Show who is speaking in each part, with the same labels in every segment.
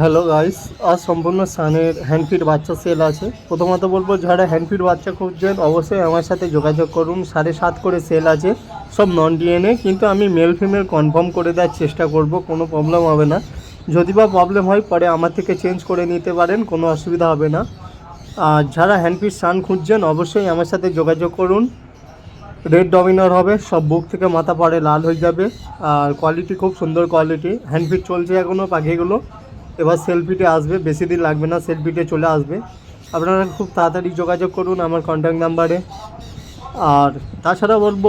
Speaker 1: Hello guys আজ সম্পূর্ণ সানের হ্যান্ডফিট বাচ্চা সেল আছে। প্রথমত বলব, যারা হ্যান্ডফিট বাচ্চা খুঁজছেন, অবশ্যই আমার সাথে যোগাযোগ করুন। সাড়ে সাত করে সেল আছে, সব নন ডিএনএ কিন্তু আমি মেল ফিমেল কনফার্ম করে দেওয়ার চেষ্টা করব, কোনো প্রবলেম হবে না। যদি বা প্রবলেম হয়, পরে আমার থেকে চেঞ্জ করে নিতে পারেন, কোনো অসুবিধা হবে না। আর যারা হ্যান্ডফিট সান খুঁজছেন, অবশ্যই আমার সাথে যোগাযোগ করুন। রেড ডমিনার হবে, সব বুক থেকে মাথা পরে লাল হয়ে যাবে। আর কোয়ালিটি খুব সুন্দর কোয়ালিটি হ্যান্ডফিট চলছে এখনও পাখিগুলো। এবার সেলফিটে আসবে, বেশি দিন লাগবে না সেলফিটে চলে আসবে। আপনারা খুব তাড়াতাড়ি যোগাযোগ করুন আমার কন্ট্যাক্ট নাম্বারে আর তাছাড়া বলব,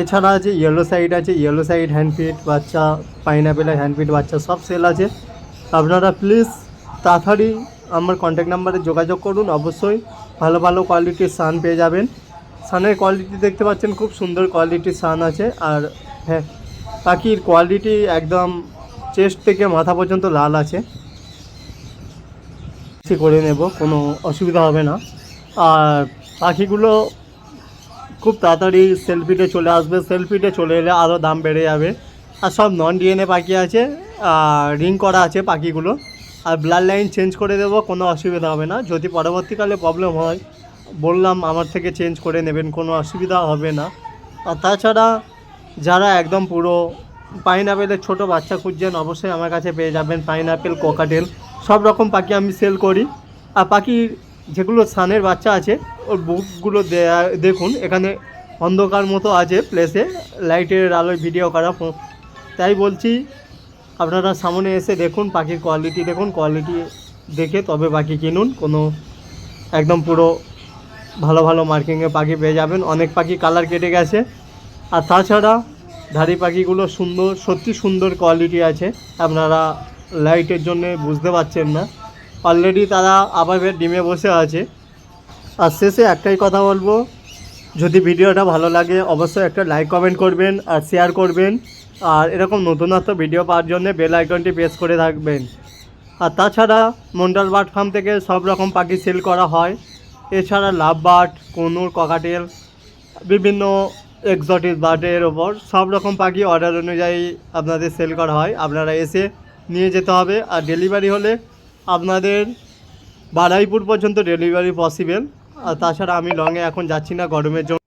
Speaker 1: এছাড়া আছে ইয়েলো সাইড আছে ইয়েলো সাইড হ্যান্ডফিট বাচ্চা পাইনঅ্যাপেলের হ্যান্ডফিট বাচ্চা সব সেল আছে। আপনারা প্লিজ তাড়াতাড়ি আমার কন্ট্যাক্ট নাম্বারে যোগাযোগ করুন, অবশ্যই ভালো ভালো কোয়ালিটির সান পেয়ে যাবেন। সানের কোয়ালিটি দেখতে পাচ্ছেন, খুব সুন্দর কোয়ালিটির সান আছে। আর হ্যাঁ পাখির কোয়ালিটি একদম চেস্ট থেকে মাথা পর্যন্ত লাল আছে। করে নেব, কোনো অসুবিধা হবে না। আর পাখিগুলো খুব তাড়াতাড়ি সেলফিটে চলে আসবে। সেলফিটে চলে এলে আরও দাম বেড়ে যাবে। আর সব নন ডিএনএ পাখি আছে, আর রিং করা আছে পাখিগুলো। আর ব্লাড লাইন চেঞ্জ করে দেবো, কোনো অসুবিধা হবে না। যদি পরবর্তীকালে প্রবলেম হয়, বললাম আমার থেকে চেঞ্জ করে নেবেন, কোনো অসুবিধা হবে না। আর তাছাড়া যারা একদম পুরো পাইনঅ্যাপেলের ছোটো বাচ্চা খুঁজছেন, অবশ্যই আমার কাছে পেয়ে যাবেন পাইনঅ্যাপেল কোকাটেল, সব রকম পাখি আমি সেল করি। আর পাখির যেগুলো সানের বাচ্চা আছে, ওর বুকগুলো দেয়া- দেখুন, এখানে অন্ধকার মতো আছে প্লেসে লাইটের আলোয় ভিডিও করা তাই বলছি, আপনারা সামনে এসে দেখুন পাখির কোয়ালিটি দেখুন কোয়ালিটি দেখে তবে পাখি কিনুন, কোনো একদম পুরো ভালো ভালো মার্কিংয়ে পাখি পেয়ে যাবেন। অনেক পাখি কালার কেটে গেছে। আর তাছাড়া ধাড়ি পাখিগুলো সুন্দর, সত্যি সুন্দর কোয়ালিটি আছে। আপনারা লাইটের জন্য বুঝতে পারছেন না। অলরেডি তারা আবার ডিমে বসে আছে। আর শেষে একটাই কথা বলব, যদি ভিডিওটা ভালো লাগে অবশ্যই একটা লাইক কমেন্ট করবেন আর শেয়ার করবেন। আর এরকম নতুনত্ব ভিডিও পাওয়ার জন্য বেল আইকনটি প্রেস করে থাকবেন আর তাছাড়া মন্ডল বার্ড ফার্ম থেকে সব রকম পাখি সেল করা হয়। এছাড়া লাভ বার্ড কনুর ককাটেল বিভিন্ন এক্সোটিক বার্ডের ওপর সব রকম পাখি অর্ডার অনুযায়ী আপনাদের সেল করা হয়। আপনারা এসে নিয়ে যেতে হবে। আর ডেলিভারি হলে আপনাদের বারাইপুর পর্যন্ত ডেলিভারি পসিবেল আর তাছাড়া আমি লংয়ে এখন যাচ্ছি না, গরমের জন্য।